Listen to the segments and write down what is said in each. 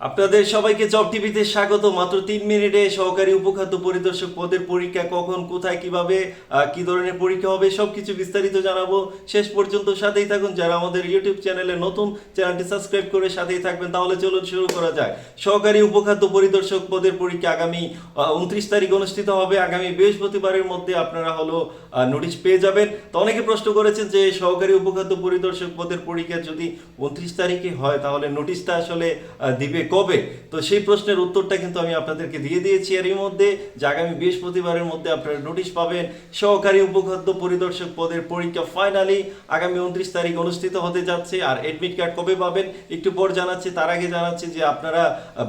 আপনাদের সবাইকে জব টিভিতে স্বাগত। মাত্র তিন মিনিটে সহকারী উপখাদ্য পরিদর্শক পদের পরীক্ষা কখন, কোথায়, কীভাবে কি ধরনের পরীক্ষা হবে, সবকিছু বিস্তারিত জানাব। শেষ পর্যন্ত সাথেই থাকুন। যারা আমাদের ইউটিউব চ্যানেলে নতুন চ্যানেলটি সাবস্ক্রাইব করে সাথেই থাকবেন। তাহলে চলুন শুরু করা যায় সহকারী উপখাদ্য পরিদর্শক পদের পরীক্ষা আগামী উনত্রিশ তারিখ অনুষ্ঠিত হবে। আগামী বৃহস্পতিবারের মধ্যে আপনারা হলো নোটিশ পেয়ে যাবেন। তো অনেকে প্রশ্ন করেছেন যে সহকারী উপখাদ্য পরিদর্শক পদের পরীক্ষা যদি উনত্রিশ তারিখে হয়, তাহলে নোটিশটা আসলে দিবে কবে? তো সেই প্রশ্নের উত্তরটা কিন্তু আমি আপনাদেরকে দিয়ে দিয়েছি। আর এর মধ্যে যে আগামী বৃহস্পতিবারের মধ্যে আপনারা নোটিশ পাবেন, সহকারী উপখাদ্য পরিদর্শক পদের পরীক্ষা ফাইনালি আগামী উনত্রিশ তারিখ অনুষ্ঠিত হতে যাচ্ছে। আর এডমিট কার্ড কবে পাবেন? একটু পর জানাচ্ছি। তার আগে জানাচ্ছি যে আপনারা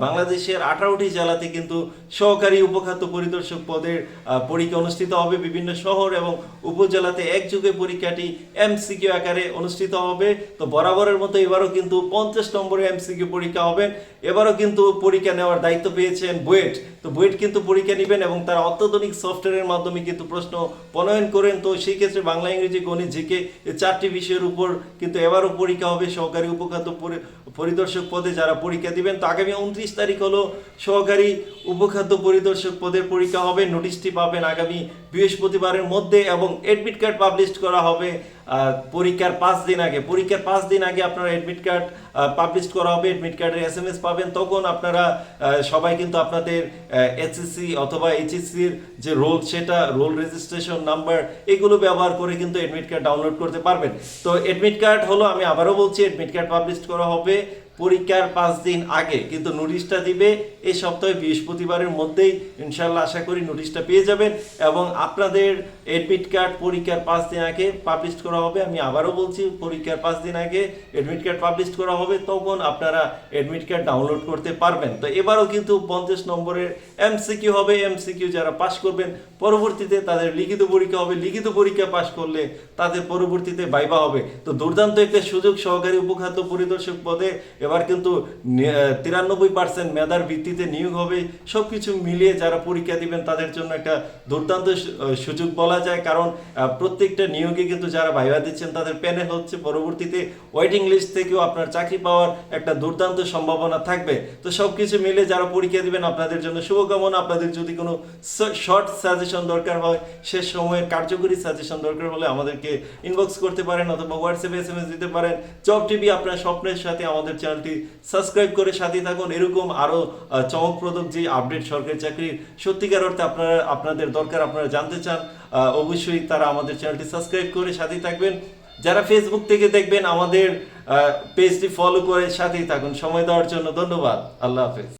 বাংলাদেশের আঠারোটি জেলাতে কিন্তু সহকারী উপখাদ্য পরিদর্শক পদের পরীক্ষা অনুষ্ঠিত হবে। বিভিন্ন শহর এবং উপজেলাতে একযোগে পরীক্ষাটি এমসিকিউ আকারে অনুষ্ঠিত হবে। তো বরাবরের মতো এবারও কিন্তু পঞ্চাশ নম্বরে এমসিকিউ পরীক্ষা হবে। এবারও কিন্তু পরীক্ষা নেওয়ার দায়িত্ব পেয়েছেন বুয়েট। তো বুয়েট কিন্তু পরীক্ষা নেবেন এবং তারা অত্যাধুনিক সফটওয়্যারের মাধ্যমে কিন্তু প্রশ্ন প্রণয়ন করেন। তো সেই ক্ষেত্রে বাংলা, ইংরেজি, গণিত, জিকে চারটি বিষয়ের উপর কিন্তু এবারও পরীক্ষা হবে। সহকারী উপখাদ্য পরিদর্শক পদে যারা পরীক্ষা দিবেন, তো আগামী উনত্রিশ তারিখ হলো সহকারী উপখাদ্য পরিদর্শক পদের পরীক্ষা হবে। নোটিশটি পাবেন আগামী বৃহস্পতিবারের মধ্যে এবং এডমিট কার্ড পাবলিশ করা হবে পরীক্ষার পাঁচ দিন আগে। পরীক্ষার পাঁচ দিন আগে আপনারা অ্যাডমিট কার্ড পাবলিশ করা হবে। এডমিট কার্ডের এস এম এস পাবেন। তখন আপনারা সবাই কিন্তু আপনাদের এসএসসি অথবা এইচএসসির যে রোল, সেটা রোল রেজিস্ট্রেশন নাম্বার, এগুলো ব্যবহার করে কিন্তু অ্যাডমিট কার্ড ডাউনলোড করতে পারবেন। তো অ্যাডমিট কার্ড হলো, আমি আবারও বলছি অ্যাডমিট কার্ড পাবলিশ করা হবে। পরীক্ষার পাঁচ দিন আগে, কিন্তু নোটিশটা দিবে এই সপ্তাহে বৃহস্পতিবারের মধ্যেই। ইনশাল্লাহ আশা করি নোটিশটা পেয়ে যাবেন এবং আপনাদের এডমিট কার্ড পরীক্ষার পাঁচ দিন আগে পাবলিশ করা হবে। আমি আবারও বলছি, পরীক্ষার পাঁচ দিন আগে এডমিট কার্ড পাবলিশ করা হবে, তখন আপনারা এডমিট কার্ড ডাউনলোড করতে পারবেন। তো এবারও কিন্তু পঞ্চাশ নম্বরের এমসিকিউ হবে। এমসিকিউ যারা পাশ করবেন, পরবর্তীতে তাদের লিখিত পরীক্ষা হবে। লিখিত পরীক্ষা পাশ করলে তাদের পরবর্তীতে বাইবা হবে। তো দুর্দান্ত একটা সুযোগ সহকারী উপখাদ্য পরিদর্শক পদে এবার কিন্তু তিরানব্বই পার্সেন্ট মেধার ভিত্তিতে নিয়োগ হবে। সবকিছু মিলিয়ে যারা পরীক্ষা দিবেন, তাদের জন্য একটা দুর্দান্ত সুযোগ বলা যায়। কারণ প্রত্যেকটা নিয়োগে কিন্তু যারা ভাইবা দিচ্ছেন, তাদের প্যানেল হচ্ছে পরবর্তীতে ওয়েটিং লিস্ট থেকেও আপনার চাকরি পাওয়ার একটা দুর্দান্ত সম্ভাবনা থাকবে। তো সবকিছু মিলে যারা পরীক্ষা দিবেন, আপনাদের জন্য শুভকামনা। আপনাদের যদি কোনো শর্ট সাজেশন দরকার হয়, সে সময়ের কার্যকরী সাজেশন দরকার হলে আমাদেরকে ইনবক্স করতে পারেন অথবা হোয়াটসঅ্যাপে এস এম এস দিতে পারেন। জব টিভি আপনার স্বপ্নের সাথে আমাদের চ্যানেলটি সাবস্ক্রাইব করে সাথে থাকুন। এরকম আরও চমকপ্রদক যে আপডেট সরকারি চাকরির সত্যিকার অর্থে আপনারা, আপনাদের দরকার, আপনারা জানতে চান অবশ্যই তারা আমাদের চ্যানেলটি সাবস্ক্রাইব করে সাথে থাকবেন। যারা ফেসবুক থেকে দেখবেন, আমাদের পেজটি ফলো করে সাথেই থাকুন। সময় দেওয়ার জন্য ধন্যবাদ। আল্লাহ হাফেজ।